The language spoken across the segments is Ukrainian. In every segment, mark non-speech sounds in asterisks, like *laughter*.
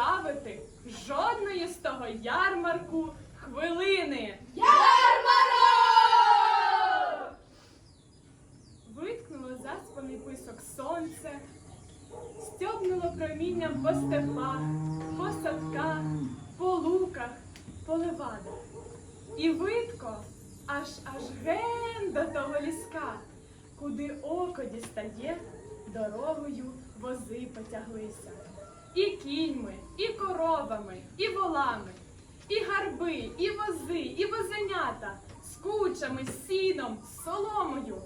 не жодної з того ярмарку хвилини. Виткнуло заспаний писок сонце, стьобнуло промінням по степах, по садках, по луках, по левадах. І видко аж аж ген до того ліска, куди око дістає, дорогою вози потяглися. І кіньми, і коровами, і волами, і гарби, і вози, і возенята, з кучами, з сіном, з соломою.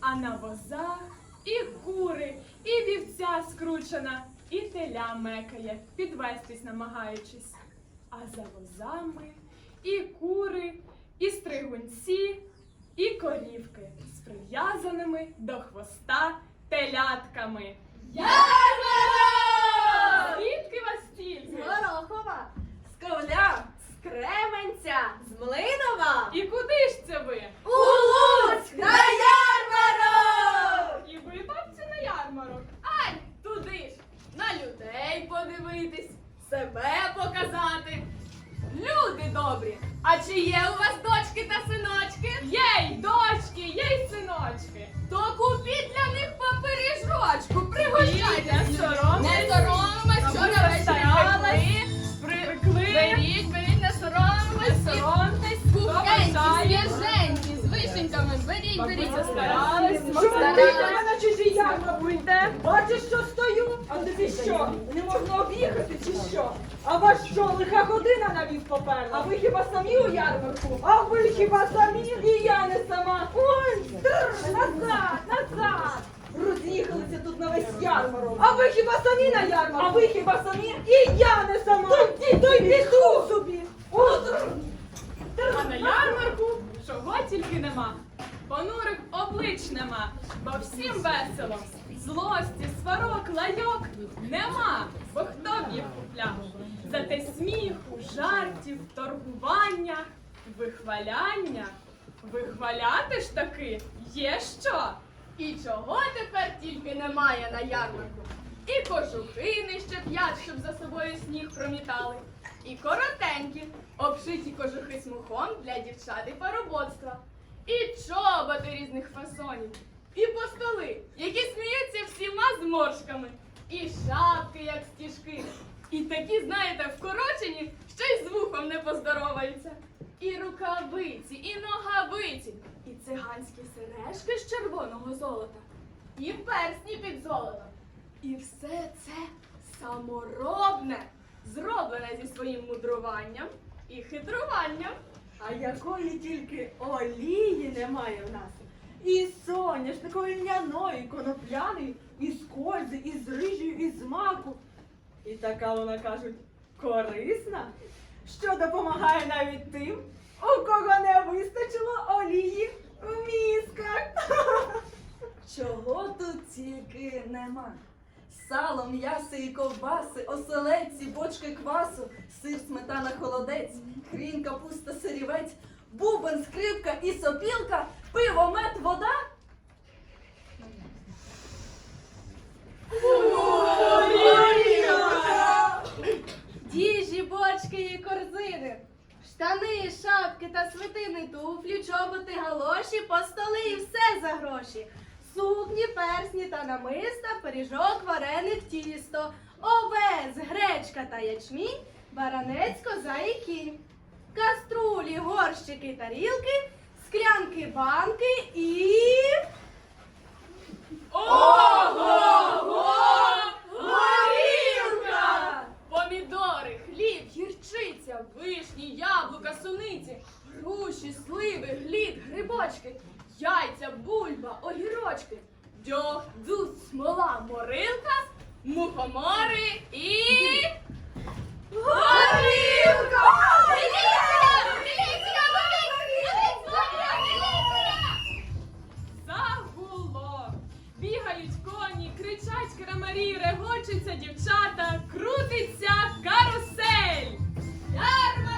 А на возах і кури, і вівця скручена, і теля мекає, підвестись намагаючись. А за возами і кури, і стригунці, і корівки з прив'язаними до хвоста телятками. Звідки вас З стільки? Горохова, з Ковля, з Кременця, з Млинова. І куди ж це ви? У Луцьк на ярмарок! І ви, бабцю, на ярмарок. Ай, туди ж, на людей подивитись, себе показати. Люди добрі, а ти старалась. до мене чужі ярмарку Бачиш, що стою? А тобі що? Не можна об'їхати чи що? А вас що, лиха година на віз поперла? А ви хіба самі у ярмарку? А ви хіба самі? І я не сама. Ой, стр, назад, назад. Роз'їхалися тут на весь ярмарок. А ви хіба самі на ярмарку? А ви хіба самі? І я не сама. Тоді то й піду собі. О. А на ярмарку чого тільки нема. Понурих облич нема, бо всім весело. Злості, сварок, лайок нема, бо хто б їх купляв? Зате сміху, жартів, торгування, вихваляння. Вихваляти ж таки є що. І чого тепер тільки немає на ярмарку? І кожухи не щеп'ять, щоб за собою сніг промітали. І коротенькі, обшиті кожухи смухом для дівчат і пароботства. І чоботи різних фасонів. І постоли, які сміються всіма зморшками. І шапки, як стіжки. І такі, знаєте, вкорочені, що й з вухом не поздороваються. І рукавиці, і ногавиці, і циганські сережки з червоного золота, і персні під золотом. І все це саморобне, зроблене зі своїм мудруванням і хитруванням. А якої тільки олії немає в нас. І соняшникової льняної, конопляної, і з кользи, і з рижею, і з маку. І така вона кажуть, корисна, що допомагає навіть тим, у кого не вистачило олії в мізках. *laughs* Чого тут тільки нема? Сало, м'ясо і ковбаси, оселедці, бочки квасу, сир, сметана, холодець, хрін, капуста, сирівець, бубен, скрипка і сопілка, пиво, мед, вода. Діжі, бочки і корзини. Штани, шапки та свитини, туфлі, чоботи, галоші, по столи і все за гроші. Сукні, персні та намиста, пиріжок, вареник, тісто, овес, гречка та ячмінь, баранець, коза і кінь. Каструлі, горщики, тарілки, склянки, банки і. Ого-го! Горілка! Помідори, хліб, гірчиця, вишні, яблука, суниці, груші, сливи, глід, грибочки, яйця, бульба, огірочки, дьог, дзуз, смола, морилка, мухомори і. Горілка! Загуло! Бігають коні. дворі регочуться дівчата, крутиться карусель. Ярмарок!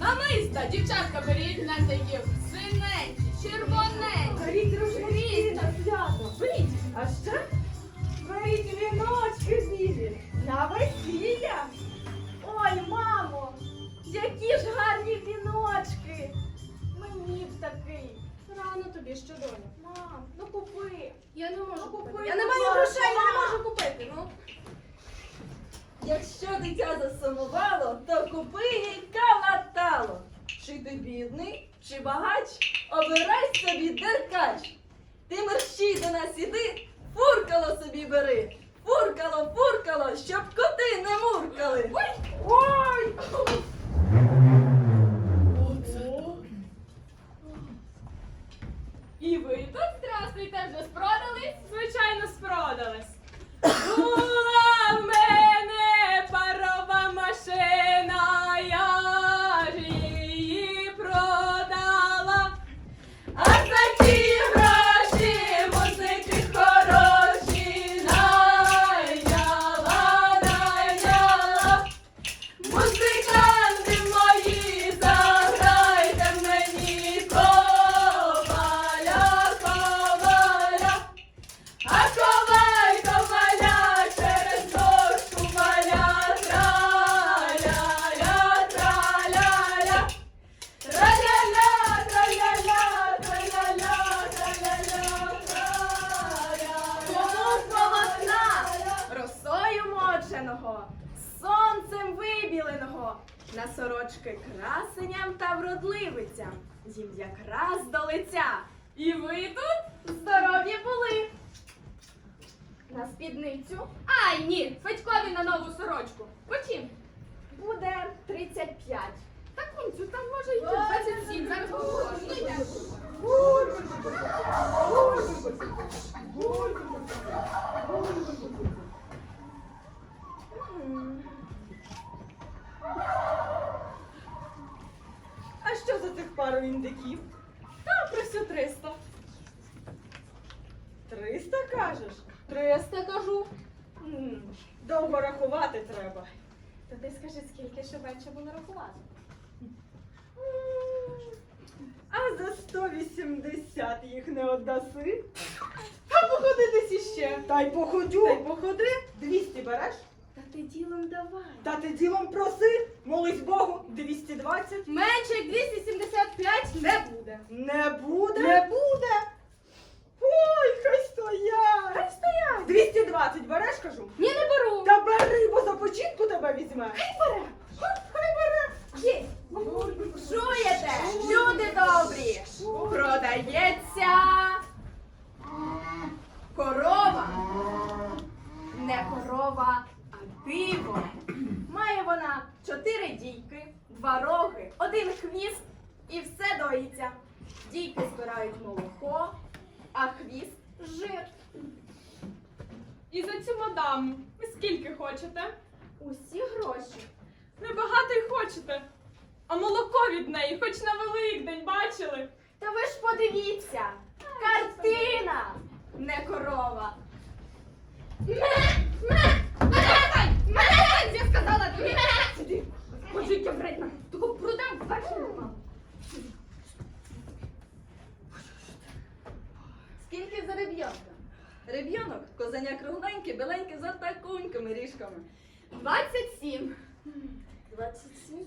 Намиста, дівчатка, беріть гляньте їх. Синенькі, червоненькі. Беріть рушники на свято. Беріть. А ще беріть віночки білі на весілля. Ой, мамо, які ж гарні віночки. Мені б такий. Рано тобі що доню. Мам, ну купи. Я не можу Ну, купити. Я не маю грошей, я не можу купити. Ну. Якщо дитя засумувало, то купи їй калатало. Чи ти бідний, чи багач, обирай собі деркач. Ти мерщій до нас іди, фуркало собі бери. Фуркало, фуркало, щоб коти не муркали. Ой! І ви тут здрастуйте, вже спродались? Звичайно, спродалась. На сорочки красеням та вродливицям, їм якраз до лиця. І ви тут? Здорові були. На спідницю Ай, ні, Федькові на нову сорочку. Потім. буде 35. Та кунцю, там може йти 27, зараз поговоримо. А що за тих пару індиків? Та просю 300. 300 кажеш? 300 кажу. М, Довго рахувати треба. То ти скажи, скільки ще менше було рахувати. А за 180 їх не отдаси? Та походи десь іще. Та й походю. Та й походи. 200 береш? Ти ділом давай. Та ти ділом проси. Молись Богу, 220. Менше як 275 не буде. Не буде? Не буде. Ой, хай стоять. Хай стоять. 220 береш, кажу? Ні, не беру. Та бери, бо за починку тебе візьме. Хай бере. Хай бере. Є. Чуєте, люди добрі, продається корова. Не корова, диво. Має вона чотири дійки, два роги, один хвіст і все доїться. Дійки збирають молоко, а хвіст жир. І за цю мадаму ви скільки хочете? Усі гроші. Небагато й хочете. А молоко від неї хоч на Великдень бачили. Та ви ж подивіться, картина, не корова. Я сказала тобі. Сиди. Яке вредна. Того продам, бачила маму. Скільки за реб'янка? Реб'янок, козеня кругленьке, біленьке за такуньками ріжками. 27. 27.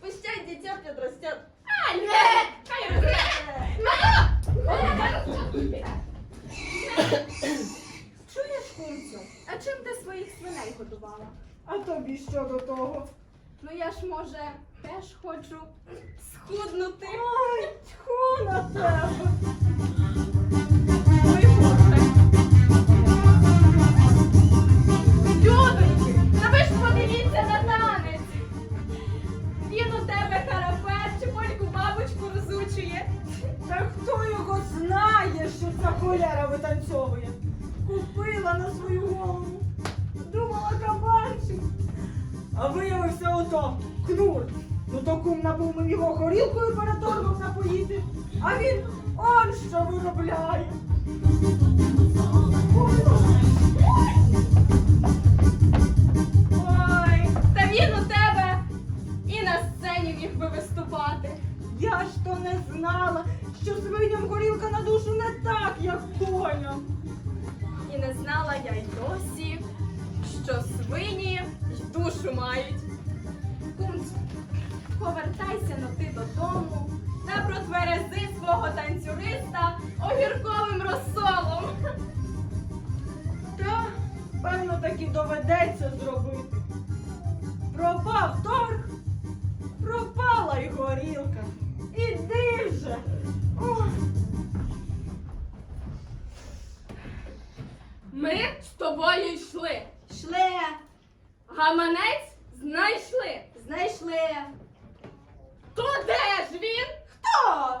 Пущай, дитя підростять. А! Хай росте. Чуєш, кумцю, а чим ти своїх свиней годувала? А тобі що до того? Ну я ж може теж хочу схуднути. Ой, тьху на тебе. Ой, Боже. Людоньки, та ви ж подивіться на танець. Він у тебе карапет чи польку бабочку розучує. Та хто його знає, що ця холера витанцьовує? Купила на свою голову. О, кабанчик! А виявився ото кнур. Ну то кум набув мені його горілкою переторгнув напоїти, а він он що виробляє. Ой, та він у тебе і на сцені міг би виступати. Я ж то не знала, що свиням горілка на душу не так, як коням. І не знала я й досі що свині й душу мають. Кумцю, повертайся но ти додому, та протверези свого танцюриста огірковим розсолом. Та, певно, таки доведеться зробити. Пропав торг, пропала й горілка. Іди вже. Ми з тобою йшли. Шле, Гаманець знайшли. знайшли. То де ж він? Хто?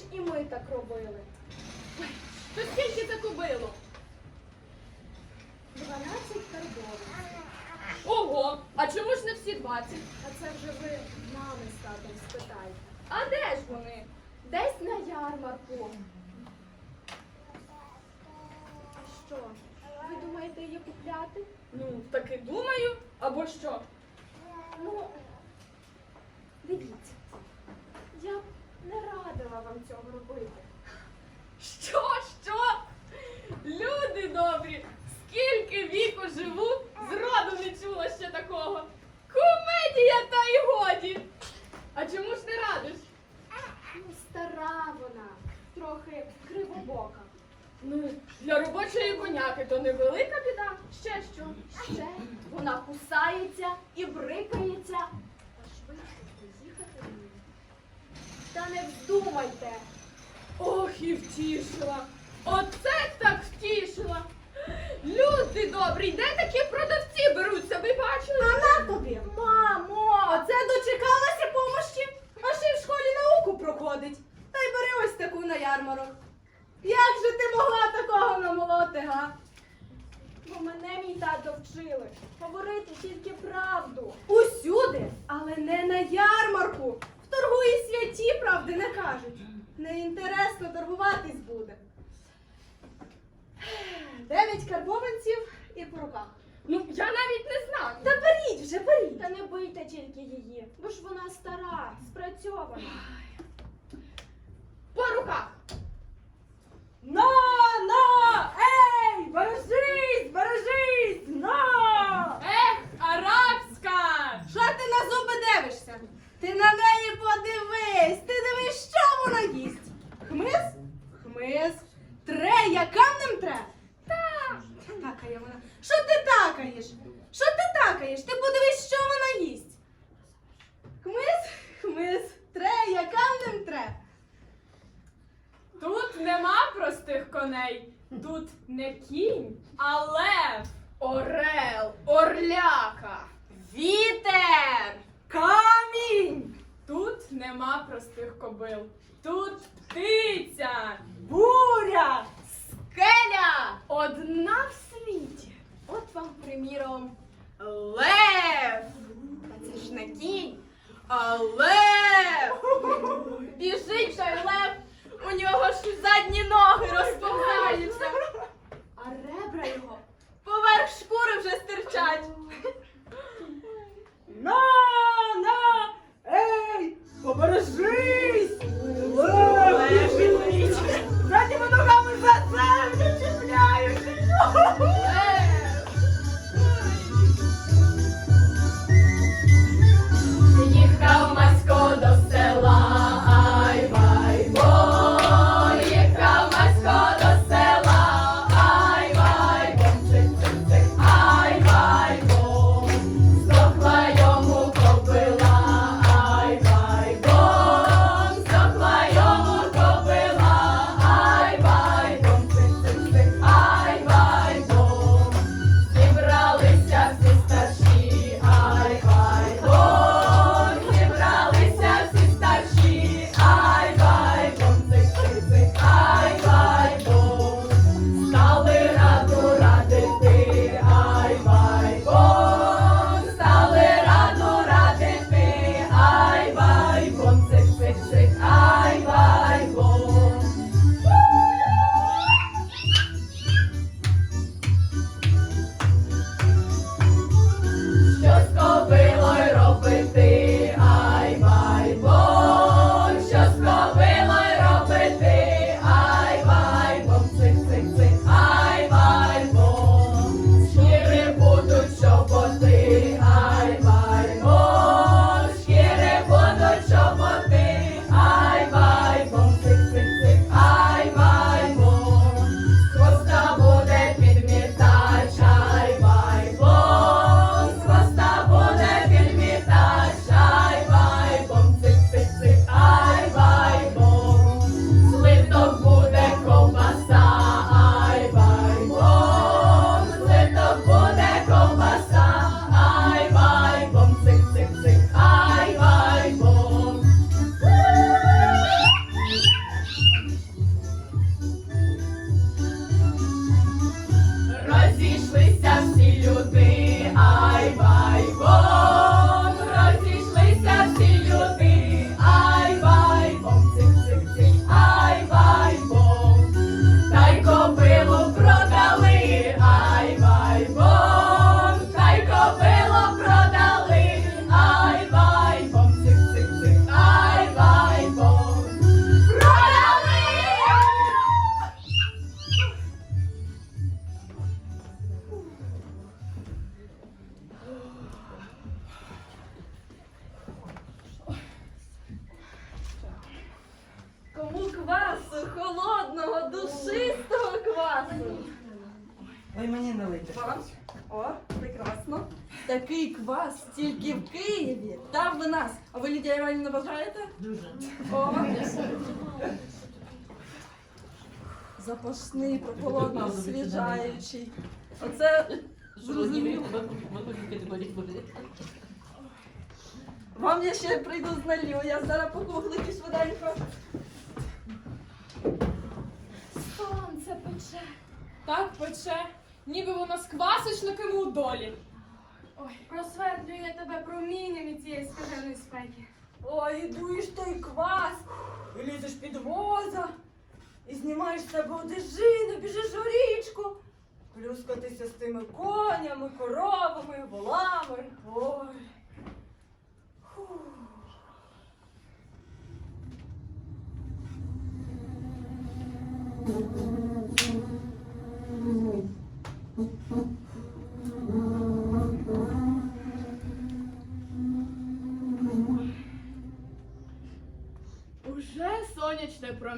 Ж і ми так робили. То скільки це кубило? 12 карбованців. Ого, а чому ж не всі 20? А це вже ви мами з татом спитайте. А де ж вони? Десь на ярмарку. А що? Ви думаєте її купляти? Ну, таки думаю, або що? Ну, дивіться. Я не радила вам цього робити. Що, що? Люди добрі, скільки віку живу, зроду не чула ще такого. Комедія та й годі. А чому ж не радиш? Ну, стара вона, трохи кривобока. Ну, для робочої коняки то невелика біда. Ще що? Ще вона кусається і брикається. А швидко поїхати мені. Та не вздумайте. Ох, і втішила. Оце так втішила. Люди добрі, де такі продавці беруться, ви бачили? А на тобі, мамо! Оце дочекалася помощі, а ще й в школі науку проходить. Та й бери ось таку на ярмарок. Як же ти могла такого намолоти, га? Бо мене мій тато вчили говорити тільки правду. Усюди, але не на ярмарку. В торгу і святі правди не кажуть. Неінтересно торгуватись буде. Дев'ять карбованців і по руках. Ну, я навіть не знаю. Та беріть вже, беріть. Та не бийте тільки її, бо ж вона стара, спрацьована. По руках. На, на! Ей! Бережись, бережись! На! Ех, арабська думаєш? Ти ти на неї подивись, ти дивись, що вона їсть. Хмис? Хмиз. Тре, я камнем тре. Так. Вона. Що ти такаєш? Що ти такаєш? Ти подивись, що вона їсть. Хмиз, хмиз, тре, я камнем тре. Тут нема простих коней. Тут не кінь, а лев, орел, орляка, вітер. Камінь! Тут нема простих кобил, тут птиця. Буря! Скеля! Одна в світі. От вам, приміром, лев! А це ж не кінь, а лев! Біжить той лев, у нього ж задні ноги розповзаються, а ребра його поверх шкури вже стирчать. На, на! Ей! Побережись! Задніми ногами за землю чіпляюся! Кому квасу, холодного, душистого квасу? Ой, мені налити. Вам? О, прекрасно. Такий квас тільки в Києві та в нас. А ви Лідія Іванівна бажаєте? Дуже. О. Запашний, прохолодний, освіжаючий. Оце зрозуміло. Вам я ще прийду з налью. Я зараз по кухлики швиденько. Сонце пече. Так пече, ніби воно з квасочниками у долі. Ой, Просвердлює тебе промінням від цієї скаженої спеки. Ой, дуєш той квас, і лізеш під воза, і знімаєш з себе одежину, біжиш у річку. Плюскатися з тими конями, коровами, волами. Ой. Фух.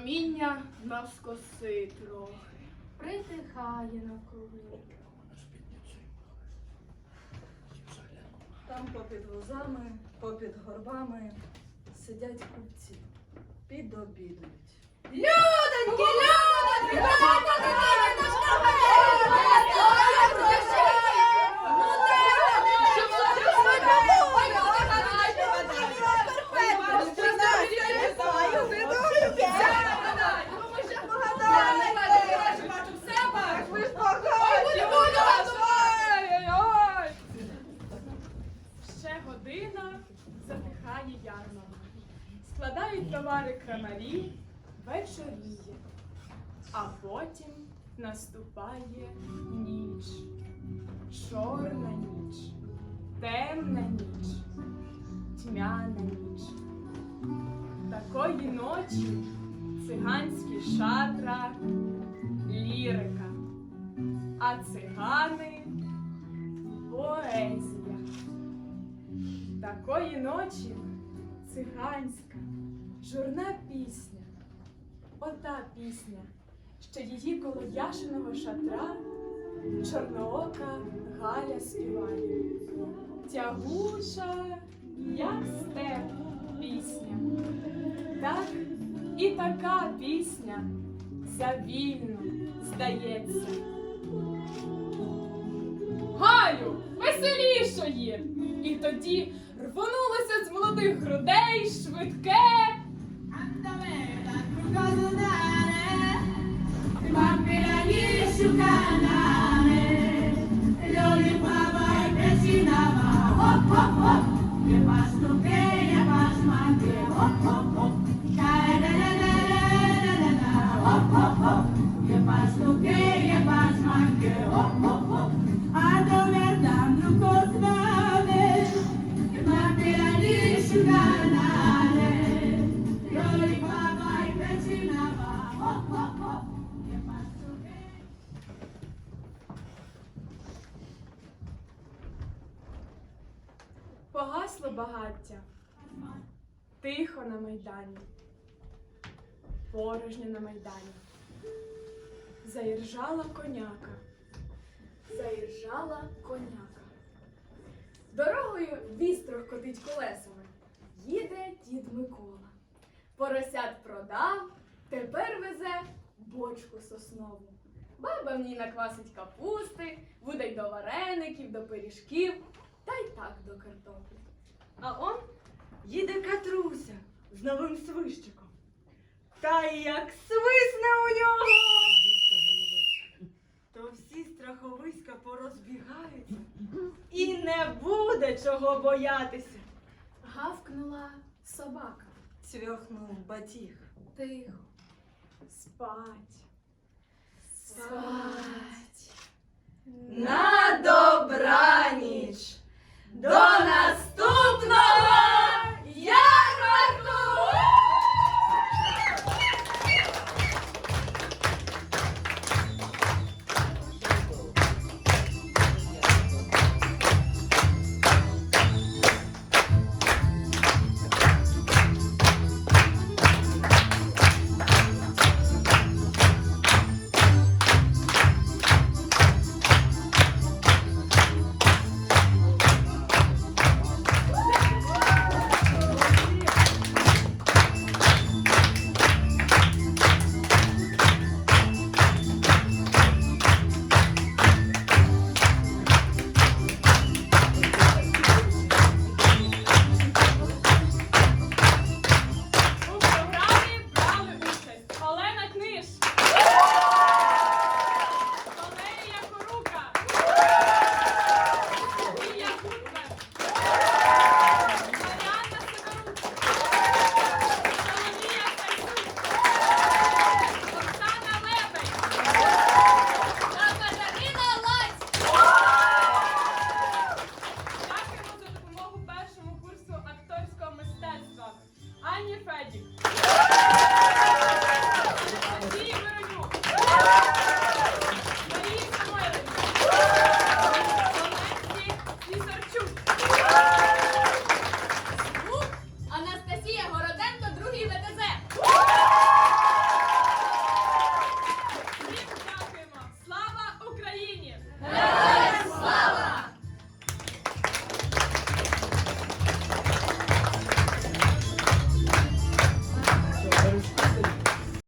Проміння навскоси трохи. Притихає навкруги. Там попід возами, попід горбами сидять купці, підобідують. Людоньки, людоньки, Ще А потім наступає ніч. Чорна ніч, темна ніч, тьмяна ніч. Такої ночі циганські шатра, лірика, а цигани поезія. Такої ночі циганська, журна пісня. Ота пісня, що її коло яшиного шатра чорноока Галя співає. Тягуча, як степ пісня. Так і така пісня завільно здається. Галю, веселішої! І тоді рвонулося з молодих грудей швидке. Погасло багаття. Тихо на майдані. Порожньо на майдані. Заіржала коняка. Заїжджала коняка. Дорогою вістрох котить колесами. Їде дід Микола. Поросят продав, тепер везе бочку соснову. Баба в ній наквасить капусти, буде й до вареників, до пиріжків, та й так до картоплі. А он їде Катруся з новим свищиком. Та як свисне у нього, то всі страховиська порозбігаються і не буде чого боятися. Гавкнула собака. Цвьохнув батіг. Тихо. Спать. Спать. На добраніч! До наступного